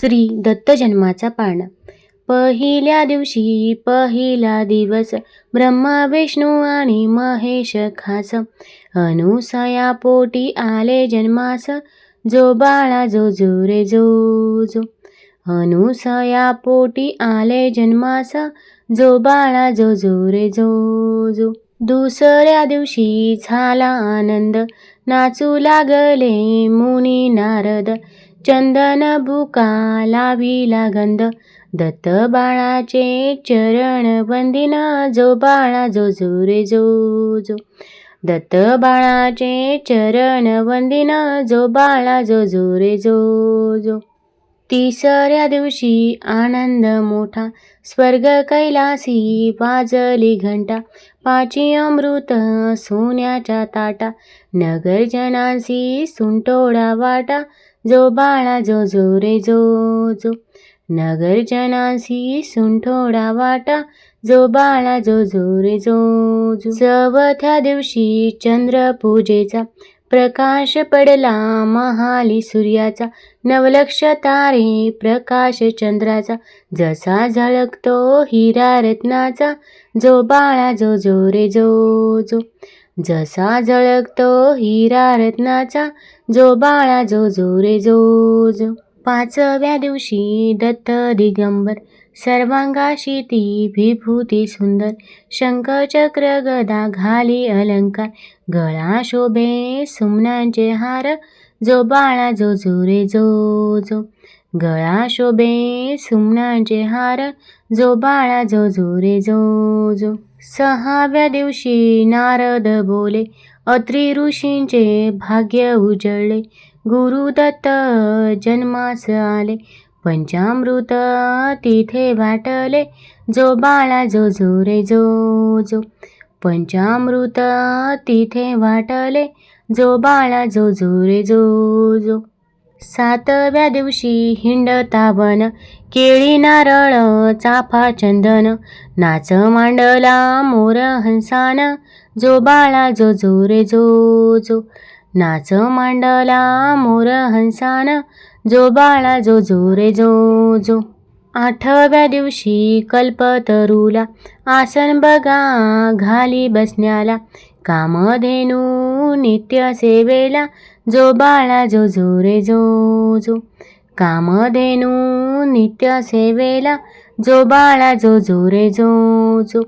श्री दत्त जन्माचा पाळणा. पहिल्या दिवशी पहिला दिवस ब्रह्मा विष्णू आणि महेश खास. अनुसया पोटी आले जन्मास. जो बाळा जो जो रे जो जो. अनुसया पोटी आले जन्मास. जो बाळा जो जो रे जो जो. दुसऱ्या दिवशी झाला आनंद. नाचू लागले मुनी नारद. चंदन बुका लाविला गंध. दत्त बाळाचे चरण बंदिना जो बाळा जो जो रे जो जो. दत्त बाळाचे चरण वंदिना जो बाळा जो जो रे जो जो. तिसऱ्या दिवशी आनंद मोठा स्वर्ग कैलासी वाजली घंटा पाची अमृत सोन्याच्या ताटा नगरजनांसी सुंटोळा वाटा जो बाळा जो जो रे जो जो. नगरजनांसी सुंठोडा वाटा जो बाळा जो जो रे जो जो. चवथ्या दिवशी चंद्र पूजेचा प्रकाश पडला महाली सूर्याचा. नवलक्ष तारे प्रकाश चंद्राचा. जसा झळकतो हिरा रत्नाचा. जो बाळा जो जो रे जो जो. जसा झळकतो हिरा रत्नाचा. जो बाळा जो जो रे जो जो. पाचव्या दिवशी दत्त दिगंबर सर्वांगाशी ती विभूती सुंदर शंखचक्र गदा घाली अलंकार गळा शोभे सुमनांचे हार जो बाळा जो जो रे जो जो. गळा शोभे सुमनांचे हार जो बाळा जो जो रे जो जो. सहाव्या दिवशी नारद बोले अत्रि ऋषींचे भाग्य उजळले गुरुदत्त जन्मास आले पंचामृत तिथे वाटले जो बाळा जो जो रे जो जो. पंचामृत तिथे वाटले जो बाळा जो जो रे जो जो. सातव्या दिवशी हिंड ताबन केळी नारळ चाफा चंदन नाच मांडला मोर हंसान जो बाळा जो जो रे जो जो. नाच मांडला मोर हंसान जो बाळा जो जो रे जो जो. आठव्या दिवशी कल्पतरूला आसन बघा घाली बसण्याला. कामधेनू नित्य सेवेला जो बाळा जो जो रे जो जो. कामधेनू नित्य सेवेला जो बाळा जो जो रे जो जो.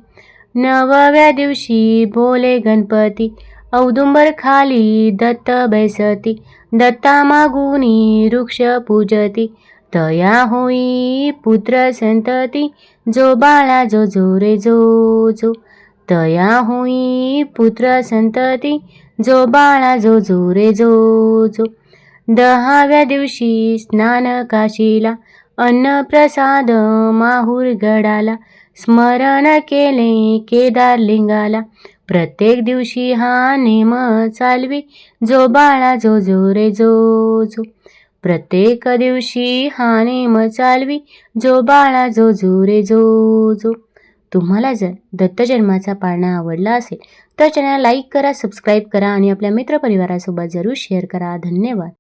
नवव्या दिवशी बोले गणपती औदुंबर खाली दत्त बैसती दत्ता मागुनी वृक्ष पूजती. तया होई पुत्र संतती जो बाळा जो जो रे जो जो. तया होई पुत्र संतती जो बाळा जो जो रे जो जो. दहाव्या दिवशी स्नान काशीला अन्न प्रसाद माहूर गडाला. स्मरण केले केदार लिंगाला. प्रत्येक दिवशी हा नेम चालवी जो बाळा जो जो रे जो जो. प्रत्येक दिवशी हा नेम चालवी जो बाळा जो जो रे जो जो. तुम्हाला जर दत्त जन्माचा पाळणा आवडला असेल तर चॅनल लाईक करा सबस्क्राईब करा आणि आपल्या मित्रपरिवारासोबत जरूर शेअर करा. धन्यवाद.